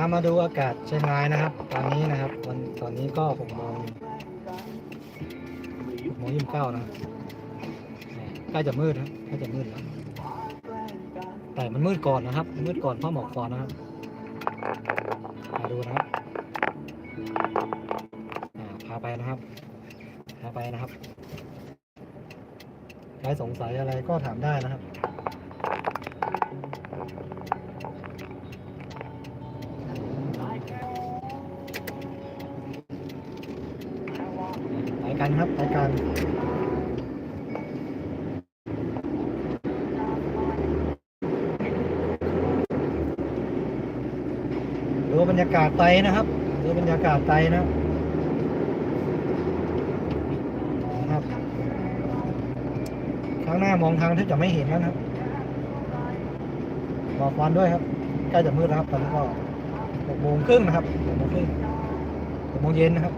ามาดูอากาศเชียงรายนะครับ ตอนนี้นะครับวันตอนนี้ก็หกโมงหกโมงยี่สิบเก้านะใกล้จะมืดครับใกล้จะมืดแล้วแต่มันมืดก่อนนะครับ มืดก่อนเพราะหมอกก่อนนะครับมาดูนะครับพาไปนะครับพาไปนะครับใครสงสัยอะไรก็ถามได้นะครับ กันครับไปกันดูบรรยากาศไตนะครับดูบรรยากาศไตนะครับข้างหน้ามองทางที่จะไม่เห็นแล้วนะครับบอกควันด้วยครับ ใกล้จะมืดแล้วครับตอนนี้ก็หกโมงครึ่งนะครับหกโมงครึ่งหกโมงเย็นนะครับ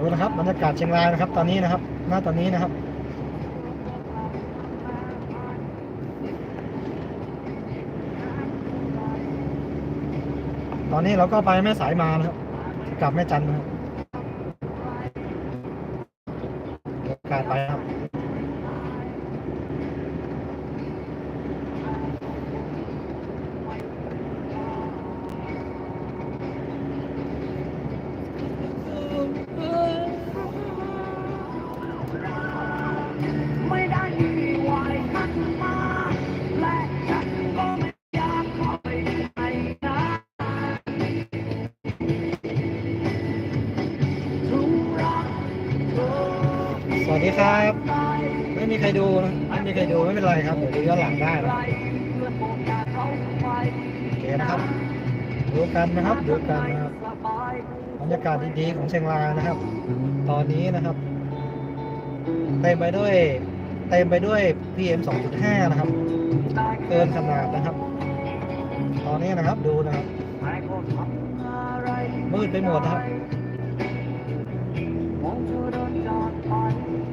ดูนะครับบรรยากาศเชียงรายนะครับ ตอนนี้นะครับหน้าตอนนี้นะครับตอนนี้เราก็ไปแม่สายมานะครับ กลับแม่จันนะครับการไปครับ ไม่ได้มีวายทักมา และฉันก็ไม่อยากคอยใครนะสวัสดีครับ ไม่มีใครดูนะไม่มีใครดูไม่เป็นไรครับเดี๋ยวดูย้อนหลังได้นะเพื่อโอกาสเคนะครับดูกันนะครับดูกันนะครับบรรยากาศดีๆของเชียงรายนะครับ ตอนนี้นะครับ เต็มไปด้วยเต็มไปด้วย PM 2.5 นะครับ เกินขนาดนะครับ ตอนนี้นะครับดูนะครับ มืดไปหมดนะครับมออเดินจาก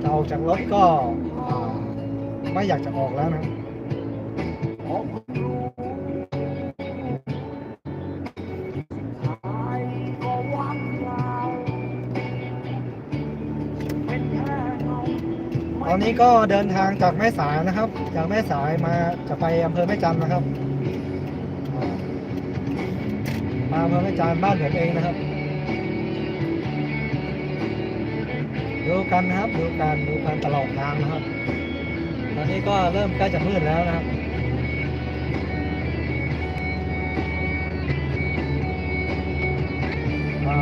จะออกจากรถก็ไม่อยากจะออกแล้วนะ อนนี้ก็เดินทางจากแม่สายนะครับ จากแม่สายมาจะไปอำเภอแม่จันนะครับ มาอำเภอแม่จันบ้านผมเองนะครับดูกันนะครับดูกันดูกันตลอดทางนะครับ ตอนนี้ก็เริ่มใกล้จะมืดแล้วนะครับอา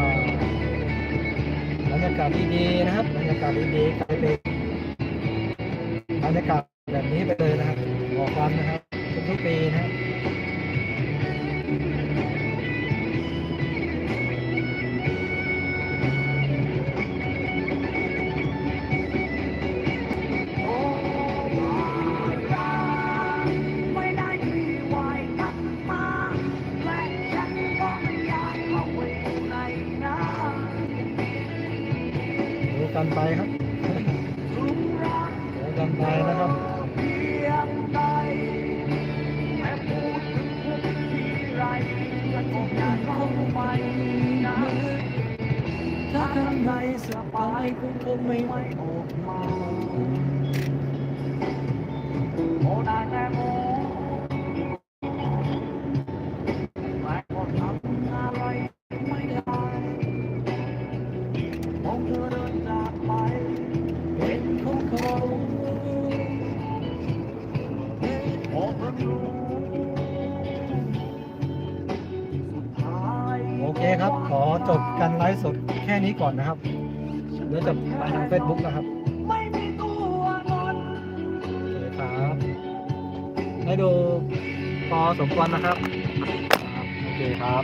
บรรยากาศดีๆนะครับบรรยากาศดีๆกลายเป็น บรรยากาศแบบนี้ไปเลยนะครับออกวันนะครับ ทุกๆปีนะครับไม่ได้มีวายทักมาและฉันก็ไม่อยากเข้าไปอยู่ในน้ำดูกันไปครับทุกรั กดูกันไปนะครับเพียงใดแม้พูดถึงทุกทีไรฉันก็อยากเข้าไปนะถ้าข้างในสบายคงคงไม่ไหวออกมา โอเคครับ ขอจบกันไลฟ์สดแค่นี้ก่อนนะครับเดี๋ยวจะไปทาง Facebook นะครับไม่มีตัวตนครับให้ดูพอสมควรนะครับ โอเคครับ